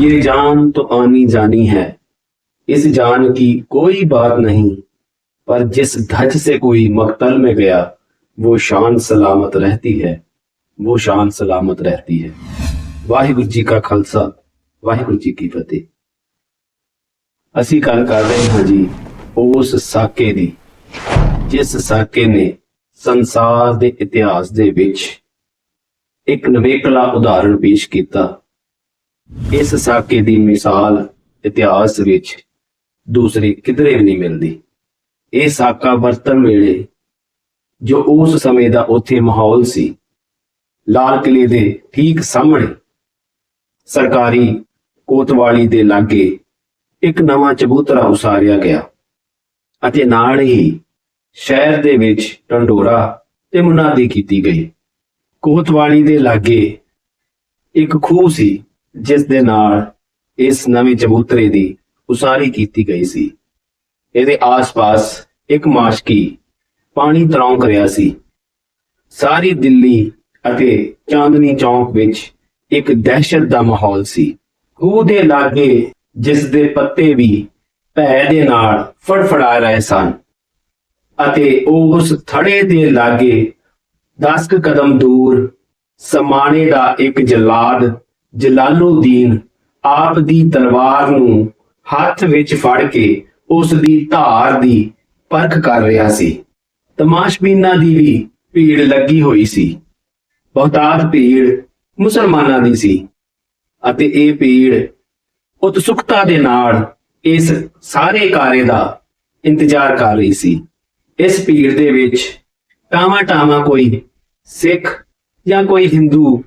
ये जान तो आनी जानी है इस जान की कोई बात नहीं पर जिस धज से कोई मकतल में गया वो शान सलामत रहती है वो शान सलामत रहती है ਵਾਹਿਗੁਰੂ ਜੀ ਕਾ ਖਾਲਸਾ ਵਾਹਿਗੁਰੂ ਜੀ ਕੀ ਫਤਿਹ ਅਸੀਂ ਗੱਲ ਕਰ ਰਹੇ ਹਾਂ ਜੀ ਉਸ ਸਾਕੇ ਦੀ ਜਿਸ ਸਾਕੇ ਨੇ ਸੰਸਾਰ ਦੇ ਇਤਿਹਾਸ ਦੇ ਵਿੱਚ ਇੱਕ ਨਵੇਕਲਾ ਉਦਾਹਰਣ ਪੇਸ਼ ਕੀਤਾ ਇਸ ਸਾਕੇ ਦੀ ਮਿਸਾਲ ਇਤਿਹਾਸ ਵਿੱਚ ਦੂਸਰੀ ਕਿਧਰੇ ਵੀ ਨਹੀਂ ਮਿਲਦੀ। ਇਹ ਸਾਕਾ ਵਰਤਣ ਵੇਲੇ ਜੋ ਉਸ ਸਮੇਂ ਦਾ ਉੱਥੇ ਮਾਹੌਲ ਸੀ, ਲਾਲ ਕਿਲੇ ਦੇ ਠੀਕ ਸਾਹਮਣੇ ਸਰਕਾਰੀ ਕੋਤਵਾਲੀ ਦੇ ਲਾਗੇ ਇੱਕ ਨਵਾਂ ਚਬੂਤਰਾ ਉਸਾਰਿਆ ਗਿਆ ਅਤੇ ਨਾਲ ਹੀ ਸ਼ਹਿਰ ਦੇ ਵਿੱਚ ਟੰਡੋਰਾ ਤੇ ਮੁਨਾਦੀ ਕੀਤੀ ਗਈ। ਕੋਤਵਾਲੀ ਦੇ ਲਾਗੇ ਇੱਕ ਖੂਹ ਸੀ ਜਿਸ ਦੇ ਨਾਲ ਇਸ ਨਵੇਂ ਚਬੂਤਰੇ ਦੀ ਉਸਾਰੀ ਕੀਤੀ ਗਈ ਸੀ। ਇਹਦੇ ਆਸ-ਪਾਸ ਇੱਕ ਮਾਸ਼ਕੀ ਪਾਣੀ ਤਰੌਂਕ ਰਿਹਾ ਸੀ। ਸਾਰੀ ਦਿੱਲੀ ਅਤੇ ਚਾਂਦਨੀ ਚੌਂਕ ਵਿੱਚ ਇੱਕ ਦਹਿਸ਼ਤ ਦਾ ਮਾਹੌਲ ਸੀ। ਖੂਹ ਦੇ ਲਾਗੇ ਜਿਸ ਦੇ ਪੱਤੇ ਵੀ ਭੈ ਦੇ ਨਾਲ ਫੜਫੜਾ ਰਹੇ ਸਨ ਅਤੇ ਉਹ ਉਸ ਥੜੇ ਦੇ ਲਾਗੇ 10 ਕਦਮ ਦੂਰ ਸਮਾਣੇ ਦਾ ਇੱਕ ਜਲਾਦ ਜਲਾਲੂਦੀਨ ਆਪ ਦੀ ਤਲਵਾਰ ਨੂੰ ਹੱਥ ਵਿੱਚ ਫੜ ਕੇ ਉਸ ਦੀ ਧਾਰ ਦੀ ਪਰਖ ਕਰ ਰਿਹਾ ਸੀ। ਤਮਾਸ਼ਬੀਨਾਂ ਦੀ ਵੀ ਭੀੜ ਲੱਗੀ ਹੋਈ ਸੀ। ਬਹੁਤਾਤ ਭੀੜ ਮੁਸਲਮਾਨਾਂ ਦੀ ਸੀ ਅਤੇ ਇਹ ਭੀੜ ਉਤਸੁਕਤਾ ਦੇ ਨਾਲ ਇਸ ਸਾਰੇ ਕਾਰੇ ਦਾ ਇੰਤਜ਼ਾਰ ਕਰ ਰਹੀ ਸੀ। ਇਸ ਭੀੜ ਦੇ ਵਿੱਚ ਟਾਵਾਂ ਟਾਵਾਂ ਕੋਈ ਸਿੱਖ ਜਾਂ ਕੋਈ ਹਿੰਦੂ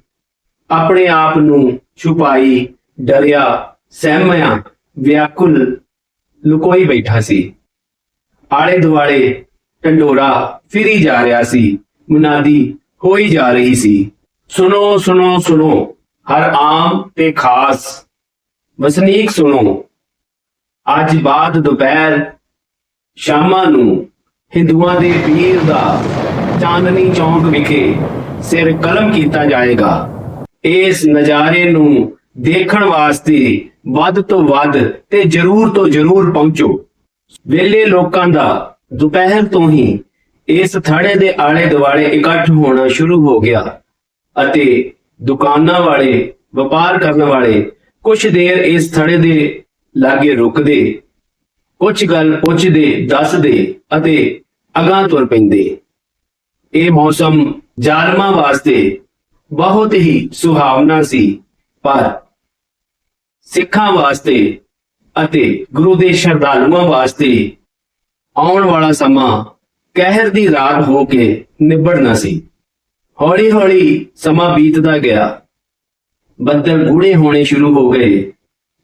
ਆਪਣੇ ਆਪ ਨੂੰ ਛੁਪਾਈ, ਡਰਿਆ, ਸਹਿਮਿਆ, ਵਿਆਕੁਲ ਲੁਕੋਈ ਬੈਠਾ ਸੀ। ਆਲੇ ਦੁਆਲੇ ਢੰਡੋਰਾ ਫਿਰੀ ਜਾ ਰਿਹਾ ਸੀ, ਮੁਨਾਦੀ ਹੋਈ ਜਾ ਰਹੀ ਸੀ। ਸੁਣੋ ਸੁਣੋ ਸੁਣੋ, ਹਰ ਆਮ ਤੇ ਖਾਸ ਵਸਨੀਕ ਸੁਣੋ। ਅੱਜ ਬਾਅਦ ਦੁਪਹਿਰ ਸ਼ਾਮਾਂ ਨੂੰ ਹਿੰਦੂਆਂ ਦੇ ਪੀਰ ਦਾ ਚਾਂਦਨੀ ਚੌਂਕ ਵਿਖੇ ਸਿਰ ਕਲਮ ਕੀਤਾ ਜਾਏਗਾ। ਇਸ ਨਜ਼ਾਰੇ ਨੂੰ ਦੇਖਣ ਵਾਸਤੇ ਵੱਧ ਤੋਂ ਵੱਧ ਤੇ ਜ਼ਰੂਰ ਤੋਂ ਜ਼ਰੂਰ ਪਹੁੰਚੋ। ਵੇਲੇ ਲੋਕਾਂ ਦਾ ਦੁਪਹਿਰ ਤੋਂ ਹੀ ਇਸ ਥੜੇ ਦੇ ਆਲੇ ਦੁਆਲੇ ਇਕੱਠ ਹੋਣਾ ਸ਼ੁਰੂ ਹੋ ਗਿਆ ਅਤੇ ਦੁਕਾਨਾਂ ਵਾਲੇ, ਵਪਾਰ ਕਰਨ ਵਾਲੇ ਕੁਝ ਦੇਰ ਇਸ ਥੜੇ ਦੇ ਲਾਗੇ ਰੁਕਦੇ ਕੁਝ ਗੱਲ ਪੁੱਛਦੇ, ਦੱਸਦੇ ਅਤੇ ਅਗਾਂਹ ਤੁਰ ਪੈਂਦੇ। ਇਹ ਮੌਸਮ ਜ਼ਾਲਮਾਂ ਵਾਸਤੇ ਬਹੁਤ ਹੀ ਸੁਹਾਵਣਾ ਸੀ, ਪਰ ਸਿੱਖਾਂ ਵਾਸਤੇ ਅਤੇ ਗੁਰੂ ਦੇ ਸ਼ਰਧਾਲੂਆਂ ਵਾਸਤੇ ਆਉਣ ਵਾਲਾ ਸਮਾਂ ਕਹਿਰ ਦੀ ਰਾਤ ਹੋ ਕੇ ਨਿਬੜਨਾ ਸੀ। ਹੌਲੀ ਹੌਲੀ ਸਮਾਂ ਬੀਤਦਾ ਗਿਆ। ਬੱਦਲ ਗੂੜੇ ਹੋਣੇ ਸ਼ੁਰੂ ਹੋ ਗਏ।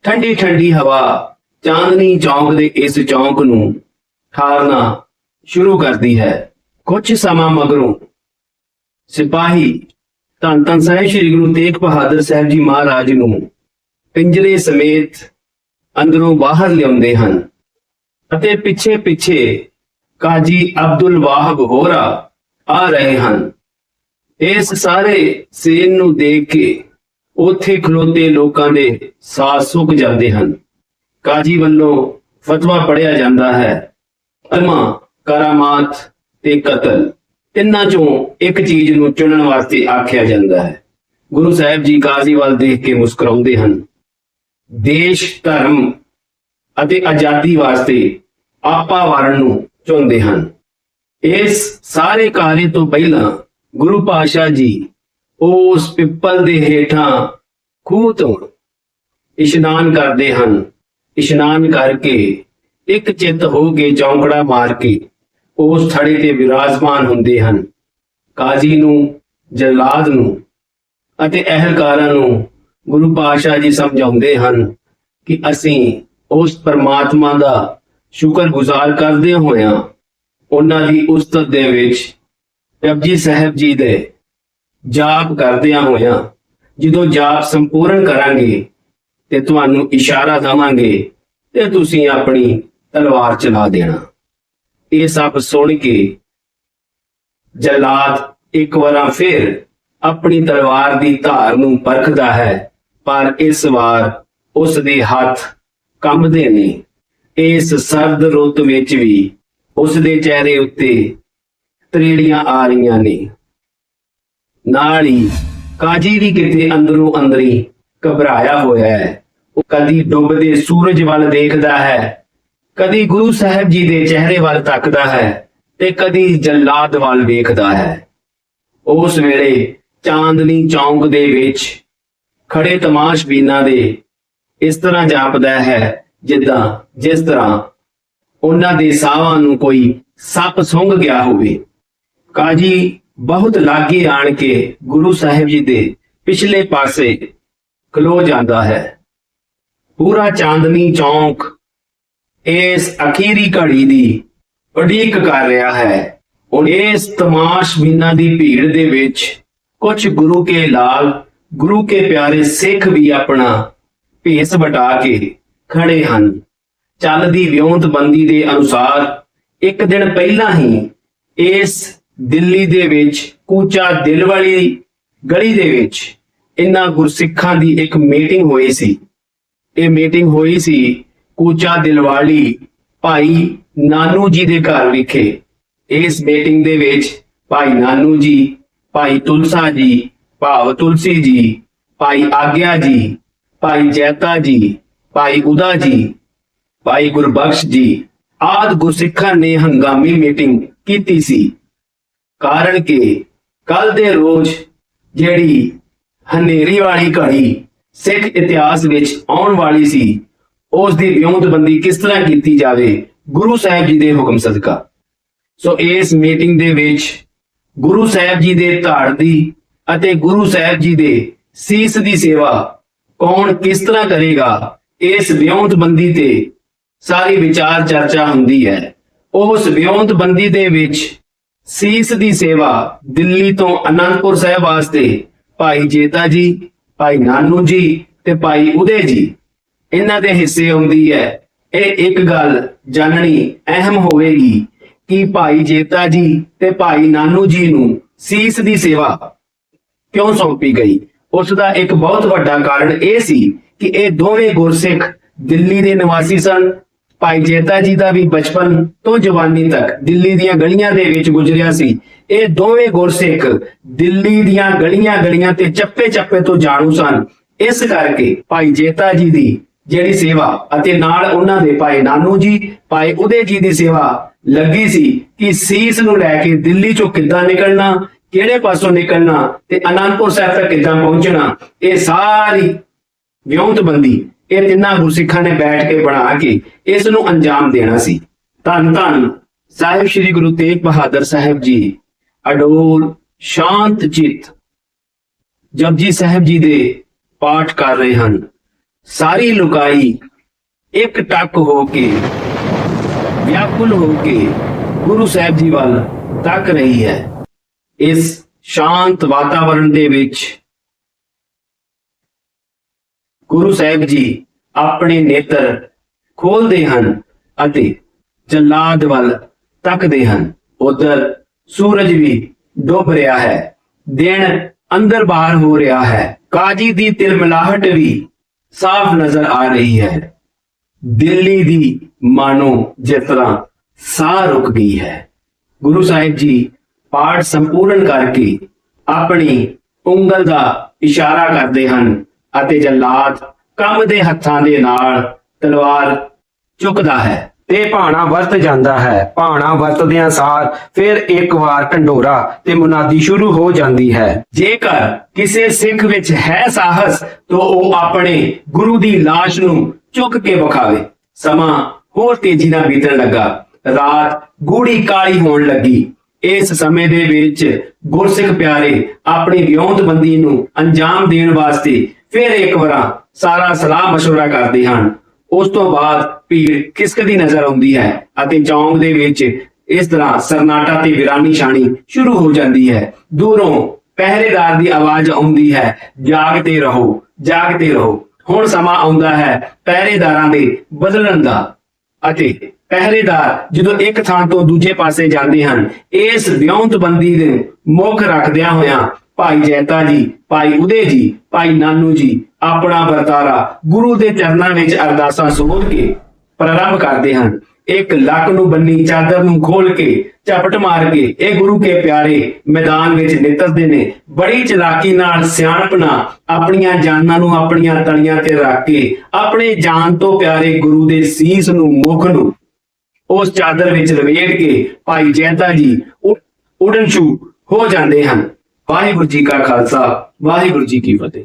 ਠੰਡੀ ਠੰਡੀ ਹਵਾ ਚਾਂਦਨੀ ਚੌਂਕ ਦੇ ਇਸ ਚੌਂਕ ਨੂੰ ਠਾਰਨਾ ਸ਼ੁਰੂ ਕਰਦੀ ਹੈ। ਕੁਝ ਸਮਾਂ ਮਗਰੋਂ ਸਿਪਾਹੀ ਧੰਨ ਧੰਨ ਸਾਹਿਬ, ਸ੍ਰੀ ਗੁਰੂ ਤੇਗ ਬਹਾਦਰ ਸਾਹਿਬ ਜੀ ਮਹਾਰਾਜ ਨੂੰ ਪਿੰਜਰੇ ਸਮੇਤ ਅੰਦਰੋਂ ਬਾਹਰ ਲਿਆਉਂਦੇ ਹਨ ਅਤੇ ਪਿੱਛੇ ਪਿੱਛੇ ਕਾਜੀ ਅਬਦੁਲ ਵਾਹਬ ਹੋਰਾ ਆ ਰਹੇ ਹਨ। ਇਸ ਸਾਰੇ ਸੀਨ ਨੂੰ ਦੇਖ ਕੇ ਉੱਥੇ ਖਲੋਤੇ ਲੋਕਾਂ ਦੇ ਸਾਹ ਸੁੱਕ ਜਾਂਦੇ ਹਨ। ਕਾਜੀ ਵੱਲੋਂ ਫਤਵਾ ਪੜਿਆ ਜਾਂਦਾ ਹੈ। ਅਲਮਾ ਕਰਾਮਾਤ ਤੇ ਕਤਲ। ਤਿੰਨਾਂ ਚੋਂ ਇੱਕ ਚੀਜ਼ ਨੂੰ ਚੁਣਨ ਵਾਸਤੇ ਆਖਿਆ ਜਾਂਦਾ ਹੈ। ਗੁਰੂ ਸਾਹਿਬ ਜੀ ਕਾਜ਼ੀ ਵੱਲ ਦੇਖ ਕੇ ਮੁਸਕਰਾਉਂਦੇ ਹਨ। ਦੇਸ਼, ਧਰਮ ਅਤੇ ਆਜ਼ਾਦੀ ਵਾਸਤੇ ਆਪਾ ਵਰਨ ਨੂੰ ਚੁਣਦੇ ਹਨ। ਇਸ ਸਾਰੇ ਕਾਰਜ ਤੋਂ ਪਹਿਲਾਂ ਗੁਰੂ ਪਾਸ਼ਾ ਜੀ ਉਸ ਪਿੱਪਲ ਦੇ ਹੇਠਾਂ ਖੂਹ ਤੋਂ ਇਸ਼ਨਾਨ ਕਰਦੇ ਹਨ। ਇਸ਼ਨਾਨ ਕਰਕੇ ਇੱਕ ਚਿੱਤ ਹੋ ਕੇ ਚੌਂਕੜਾ ਮਾਰ ਕੇ ਉਸ ਥੜੇ ਤੇ ਵਿਰਾਜਮਾਨ ਹੁੰਦੇ ਹਨ। ਕਾਜ਼ੀ ਨੂੰ, ਜਲਾਦ ਨੂੰ ਅਤੇ ਅਹਿਲਕਾਰਾਂ ਨੂੰ ਗੁਰੂ ਪਾਤਸ਼ਾਹ ਜੀ ਸਮਝਾਉਂਦੇ ਹਨ ਕਿ ਅਸੀਂ ਉਸ ਪਰਮਾਤਮਾ ਦਾ ਸ਼ੁਕਰਗੁਜ਼ਾਰ ਕਰਦੇ ਹੋਇਆਂ ਉਹਨਾਂ ਦੀ ਉਸਤਤ ਦੇ ਵਿੱਚ ਜਪਜੀ ਸਾਹਿਬ ਜੀ ਦੇ ਜਾਪ ਕਰਦਿਆਂ ਹੋਇਆਂ ਜਦੋਂ ਜਾਪ ਸੰਪੂਰਨ ਕਰਾਂਗੇ ਤੇ ਤੁਹਾਨੂੰ ਇਸ਼ਾਰਾ ਦਵਾਂਗੇ ਤੇ ਤੁਸੀਂ ਆਪਣੀ ਤਲਵਾਰ ਚਲਾ ਦੇਣਾ। ਇਹ ਸਭ ਸੁਣ ਕੇ ਜਲਾਦ ਇੱਕ ਵਾਰ ਫਿਰ ਆਪਣੀ ਤਲਵਾਰ ਦੀ ਧਾਰ ਨੂੰ ਪਰਖਦਾ ਹੈ, ਪਰ ਇਸ ਵਾਰ ਉਸ ਦੇ ਹੱਥ ਕੰਬਦੇ ਨੇ। ਇਸ ਸਰਦ ਰੁੱਤ ਵਿੱਚ ਵੀ ਉਸ ਦੇ ਚਿਹਰੇ ਉੱਤੇ ਤਰੇੜੀਆਂ ਆ ਰਹੀਆਂ ਨੇ। ਨਾਲ ਹੀ ਕਾਜੀ ਵੀ ਕਿਤੇ ਅੰਦਰੋਂ ਅੰਦਰੀ ਘਬਰਾਇਆ ਹੋਇਆ ਹੈ। ਉਹ ਕਦੀ ਡੁੱਬਦੇ ਸੂਰਜ ਵੱਲ ਦੇਖਦਾ ਹੈ। ਕਦੀ ਗੁਰੂ ਸਾਹਿਬ ਜੀ ਦੇ ਚਿਹਰੇ ਵੱਲ ਤੱਕਦਾ ਹੈ ਤੇ ਕਦੀ ਜੱਲਾਦ ਵੱਲ ਵੇਖਦਾ ਹੈ। ਉਸ ਵੇਲੇ ਚਾਂਦਨੀ ਚੌਂਕ ਦੇ ਵਿੱਚ ਖੜੇ ਤਮਾਸ਼ਬੀਨਾਂ ਦੇ ਇਸ ਤਰ੍ਹਾਂ ਜਾਪਦਾ ਹੈ ਜਿੱਦਾਂ ਜਿਸ ਤਰ੍ਹਾਂ ਉਹਨਾਂ ਦੇ ਸਾਹਾਂ ਨੂੰ ਕੋਈ ਸੱਪ ਸੁੰਘ ਗਿਆ ਹੋਵੇ। ਕਾਜੀ ਬਹੁਤ ਲਾਗੇ ਆਣ ਕੇ ਗੁਰੂ ਸਾਹਿਬ ਜੀ ਦੇ ਪਿਛਲੇ ਪਾਸੇ ਖਲੋ ਜਾਂਦਾ ਹੈ। ਪੂਰਾ ਚਾਂਦਨੀ ਚੌਂਕ ਇਸ ਅਖੀਰੀ ਘੜੀ ਦੀ ਉਡੀਕ ਕਰ ਰਿਹਾ ਹੈ। ਹੁਣ ਇਸ ਤਮਾਸ਼ਬੀਨਾਂ ਦੀ ਭੀੜ ਦੇ ਵਿੱਚ ਕੁਝ ਗੁਰੂ ਕੇ ਲਾਲ, ਗੁਰੂ ਕੇ ਪਿਆਰੇ ਸਿੱਖ ਵੀ ਆਪਣਾ ਭੇਸ ਵਟਾ ਕੇ ਖੜੇ ਹਨ। ਚੱਲਦੀ ਵਿਉਂਤਬੰਦੀ ਦੇ ਅਨੁਸਾਰ ਇੱਕ ਦਿਨ ਪਹਿਲਾਂ ਹੀ ਇਸ ਦਿੱਲੀ ਦੇ ਵਿੱਚ ਕੂਚਾ ਦਿਲ ਵਾਲੀ ਗਲੀ ਦੇ ਵਿੱਚ ਇਹਨਾਂ ਗੁਰਸਿੱਖਾਂ ਦੀ ਇੱਕ ਮੀਟਿੰਗ ਹੋਈ ਸੀ। ਇਹ ਮੀਟਿੰਗ ਹੋਈ ਸੀ ਕੂਚਾ ਦਿਲਵਾਲੀ ਭਾਈ ਨਾਨੂ ਜੀ ਦੇ ਘਰ ਵਿਖੇ। ਇਸ ਮੀਟਿੰਗ ਦੇ ਵਿੱਚ ਭਾਈ ਨਾਨੂ ਜੀ, ਭਾਈ ਤੁਲਸਾ ਜੀ, ਭਾਵ ਤੁਲਸੀ ਜੀ, ਭਾਈ ਆਗਿਆ ਜੀ, ਭਾਈ ਜੈਤਾ ਜੀ, ਭਾਈ ਉਦਾ ਜੀ, ਭਾਈ ਗੁਰਬਖਸ਼ ਜੀ ਆਦ ਗੁਰਸਿੱਖਾਂ ਨੇ ਹੰਗਾਮੀ ਮੀਟਿੰਗ ਕੀਤੀ ਸੀ। ਕਾਰਨ ਕਿ ਕੱਲ ਦੇ ਰੋਜ਼ ਜਿਹੜੀ ਹਨੇਰੀ ਵਾਲੀ ਘੜੀ ਸਿੱਖ ਇਤਿਹਾਸ ਵਿੱਚ ਆਉਣ ਵਾਲੀ ਸੀ ਉਸ ਦੀ ਵਿਉਂਤਬੰਦੀ ਕਿਸ ਤਰ੍ਹਾਂ ਕੀਤੀ ਜਾਵੇ? ਗੁਰੂ ਸਾਹਿਬ ਜੀ ਦੇ ਹੁਕਮ ਸਦਕਾ। ਸੋ ਇਸ ਮੀਟਿੰਗ ਦੇ ਵਿੱਚ ਗੁਰੂ ਸਾਹਿਬ ਜੀ ਦੇ ਧਾੜ ਦੀ ਅਤੇ ਗੁਰੂ ਸਾਹਿਬ ਜੀ ਦੇ ਸੀਸ ਦੀ ਸੇਵਾ ਕੌਣ ਕਿਸ ਤਰ੍ਹਾਂ ਕਰੇਗਾ, ਇਸ ਵਿਉਂਤਬੰਦੀ ਤੇ ਸਾਰੀ ਵਿਚਾਰ ਚਰਚਾ ਹੁੰਦੀ ਹੈ। ਉਸ ਵਿਉਂਤਬੰਦੀ ਦੇ ਵਿੱਚ ਸੀਸ ਦੀ ਸੇਵਾ ਦਿੱਲੀ ਤੋਂ ਅਨੰਦਪੁਰ ਸਾਹਿਬ ਵਾਸਤੇ ਭਾਈ ਜੇਤਾ ਜੀ, ਭਾਈ ਨਾਨੂ ਜੀ ਤੇ ਭਾਈ ਉਦੇ ਜੀ ਇਹਨਾਂ ਦੇ ਹਿੱਸੇ ਆਉਂਦੀ ਹੈ। ਇਹ ਇੱਕ ਗੱਲ ਜਾਣਨੀ ਅਹਿਮ ਹੋਵੇਗੀ ਕਿ ਭਾਈ ਜੇਤਾ ਜੀ ਤੇ ਭਾਈ ਨਾਨੂ ਜੀ ਨੂੰ ਸੀਸ ਦੀ ਸੇਵਾ ਕਿਉਂ ਸੌਂਪੀ ਗਈ? ਉਸ ਦਾ ਇੱਕ ਬਹੁਤ ਵੱਡਾ ਕਾਰਨ ਇਹ ਸੀ ਕਿ ਇਹ ਦੋਵੇਂ ਗੁਰਸਿੱਖ ਦਿੱਲੀ ਦੇ ਨਿਵਾਸੀ ਸਨ। ਭਾਈ ਜੇਤਾ ਜੀ ਦਾ ਵੀ ਬਚਪਨ ਤੋਂ ਜਵਾਨੀ ਤੱਕ ਦਿੱਲੀ ਦੀਆਂ ਗਲੀਆਂ ਦੇ ਵਿੱਚ ਗੁਜ਼ਰਿਆ ਸੀ। ਇਹ ਦੋਵੇਂ ਗੁਰਸਿੱਖ ਦਿੱਲੀ ਦੀਆਂ ਗਲੀਆਂ ਗਲੀਆਂ ਤੇ ਚੱਪੇ ਚੱਪੇ ਤੋਂ ਜਾਣੂ ਸਨ। ਇਸ ਕਰਕੇ ਭਾਈ ਜੇਤਾ ਜੀ ਦੀ ਜਿਹੜੀ ਸੇਵਾ ਅਤੇ ਨਾਲ ਉਹਨਾਂ ਦੇ ਭਾਈ ਨਾਨੂ ਜੀ, ਭਾਈ ਉਦੇ ਜੀ ਦੀ ਸੇਵਾ ਲੱਗੀ ਸੀ ਕਿ ਸੀਸ ਨੂੰ ਲੈ ਕੇ ਦਿੱਲੀ ਚੋਂ ਕਿੱਦਾਂ ਨਿਕਲਣਾ, ਕਿਹੜੇ ਪਾਸੋਂ ਨਿਕਲਣਾ ਤੇ ਅਨੰਦਪੁਰ ਸਾਹਿਬ ਤੱਕ ਕਿੱਦਾਂ ਪਹੁੰਚਣਾ, ਇਹ ਸਾਰੀ ਵਿਉਂਤਬੰਦੀ ਇਹ ਤਿੰਨਾਂ ਗੁਰਸਿੱਖਾਂ ਨੇ ਬੈਠ ਕੇ ਬਣਾ ਕੇ ਇਸ ਨੂੰ ਅੰਜਾਮ ਦੇਣਾ ਸੀ। ਧੰਨ ਧੰਨ ਸਾਹਿਬ ਸ੍ਰੀ ਗੁਰੂ ਤੇਗ ਬਹਾਦਰ ਸਾਹਿਬ ਜੀ। ਅਡੋਲ ਸ਼ਾਂਤ ਚਿੱਤ ਜਪਜੀ ਸਾਹਿਬ ਜੀ ਦੇ ਪਾਠ ਕਰ ਰਹੇ ਹਨ। ਸਾਰੀ ਲੁਕਾਈ ਇੱਕ ਟੱਕ ਹੋ ਕੇ, ਵਿਆਕੁਲ ਹੋ ਕੇ ਗੁਰੂ ਸਾਹਿਬ ਜੀ ਵੱਲ ਤੱਕ ਰਹੀ ਹੈ। ਇਸ ਸ਼ਾਂਤ ਵਾਤਾਵਰਣ ਦੇ ਵਿੱਚ ਗੁਰੂ ਸਾਹਿਬ ਜੀ ਆਪਣੇ ਨੇਤਰ ਖੋਲਦੇ ਹਨ ਅਤੇ ਜਲਾਦ ਵੱਲ ਤੱਕਦੇ ਹਨ। ਉਧਰ ਸੂਰਜ ਵੀ ਡੁੱਬ ਰਿਹਾ ਹੈ, ਦਿਨ ਅੰਦਰ ਬਾਹਰ ਹੋ ਰਿਹਾ ਹੈ। ਕਾਜੀ ਦੀ ਤਿਲਮਲਾਹਟ ਵੀ ਸਾਫ਼ ਨਜ਼ਰ ਆ ਰਹੀ ਹੈ। ਦਿੱਲੀ ਦੀ ਮਾਨੋ ਜਿਸ ਤਰ੍ਹਾਂ ਸਾਹ ਰੁਕ ਗਈ ਹੈ। ਗੁਰੂ ਸਾਹਿਬ ਜੀ ਪਾਠ ਸੰਪੂਰਨ ਕਰਕੇ ਆਪਣੀ ਉਂਗਲ ਦਾ ਇਸ਼ਾਰਾ ਕਰਦੇ ਹਨ ਅਤੇ ਜਲਾਦ ਕੰਮ ਦੇ ਹੱਥਾਂ ਦੇ ਨਾਲ ਤਲਵਾਰ ਚੁੱਕਦਾ ਹੈ। ਤੇ ਭਾਣਾ ਵਰਤ ਜਾਂਦਾ ਹੈ ਭਾਣਾ ਵਰਤਦਿਆਂ ਸਾਰ ਫਿਰ ਇੱਕ ਵਾਰ ਢੰਡੋਰਾ ਤੇ ਮੁਨਾਦੀ ਸ਼ੁਰੂ ਹੋ ਜਾਂਦੀ ਹੈ ਜੇਕਰ ਕਿਸੇ ਸਿੱਖ ਵਿੱਚ ਹੈ ਸਾਹਸ ਤਾਂ ਉਹ ਆਪਣੇ ਗੁਰੂ ਦੀ ਲਾਸ਼ ਨੂੰ ਚੁੱਕ ਕੇ ਵਿਖਾਵੇ ਸਮਾਂ ਹੋਰ ਤੇਜ਼ੀ ਨਾਲ ਬੀਤਣ ਲੱਗਾ ਰਾਤ ਗੂੜੀ ਕਾਲੀ ਹੋਣ ਲੱਗੀ ਇਸ ਸਮੇਂ ਦੇ ਵਿੱਚ ਗੁਰਸਿੱਖ ਪਿਆਰੇ ਆਪਣੀ ਵਿਉਂਤਬੰਦੀ ਨੂੰ ਅੰਜਾਮ ਦੇਣ ਵਾਸਤੇ ਫਿਰ ਇੱਕ ਵਾਰ ਸਾਰਾ ਸਲਾਹ مشورہ ਕਰਦੇ ਹਨ ਉਸ ਤੋਂ ਬਾਅਦ ਭੀੜ ਖਿਸਕਦੀ ਨਜ਼ਰ ਆਉਂਦੀ ਹੈ ਅਤੇ ਚੌਂਕ ਦੇ ਵਿੱਚ ਇਸ ਤਰ੍ਹਾਂ ਸਰਨਾਟਾ ਤੇ ਵਿਰਾਨੀ ਛਾਣੀ ਸ਼ੁਰੂ ਹੋ ਜਾਂਦੀ ਹੈ। ਦੂਰੋਂ ਪਹਿਰੇਦਾਰ ਦੀ ਆਵਾਜ਼ ਆਉਂਦੀ ਹੈ, ਜਾਗਦੇ ਰਹੋ ਜਾਗਦੇ ਰਹੋ। ਹੁਣ ਸਮਾਂ ਆਉਂਦਾ ਹੈ ਪਹਿਰੇਦਾਰਾਂ ਦੇ ਬਦਲਣ ਦਾ ਅਤੇ ਪਹਿਰੇਦਾਰ ਜਦੋਂ ਇੱਕ ਥਾਂ ਤੋਂ ਦੂਜੇ ਪਾਸੇ ਜਾਂਦੇ ਹਨ, ਇਸ ਵਿਉਂਤਬੰਦੀ ਦੇ ਮੁੱਖ ਰੱਖਦਿਆਂ ਹੋਇਆਂ ਭਾਈ ਜੈਤਾ ਜੀ, ਭਾਈ ਉਦੇ ਜੀ, ਭਾਈ ਨਾਨੂ ਜੀ ਆਪਣਾ ਵਰਤਾਰਾ ਗੁਰੂ ਦੇ ਚਰਨਾਂ ਵਿੱਚ ਅਰਦਾਸਾਂ ਸੋਧ ਕੇ ਪ੍ਰਾਰੰਭ ਕਰਦੇ ਹਨ। ਇੱਕ ਲੱਕ ਨੂੰ ਬੰਨੀ ਚਾਦਰ ਨੂੰ ਖੋਲ ਕੇ, ਝਪਟ ਮਾਰ ਕੇ, ਇਹ ਗੁਰੂ ਕੇ ਪਿਆਰੇ, ਮੈਦਾਨ ਵਿੱਚ ਨਿਤਰਦੇ ਨੇ। ਬੜੀ ਚਲਾਕੀ ਨਾਲ ਸਿਆਣਪਣਾ, ਆਪਣੀਆਂ ਜਾਨਾਂ ਨੂੰ ਆਪਣੀਆਂ ਤਲੀਆਂ ਤੇ ਰੱਖ ਕੇ, ਆਪਣੇ ਜਾਨ ਤੋਂ ਪਿਆਰੇ ਗੁਰੂ ਦੇ ਸੀਸ ਨੂੰ, ਮੁਖ ਨੂੰ, ਉਸ ਚਾਦਰ ਵਿੱਚ ਲਵੇਟ ਕੇ, ਭਾਈ ਜੈਤਾ ਜੀ, ਉ- ਉਡਣ ਹੋ ਜਾਂਦੇ ਹਨ। ਵਾਹਿਗੁਰੂ ਜੀ ਕਾ ਖਾਲਸਾ, ਵਾਹਿਗੁਰੂ ਜੀ ਕੀ ਫਤਿਹ।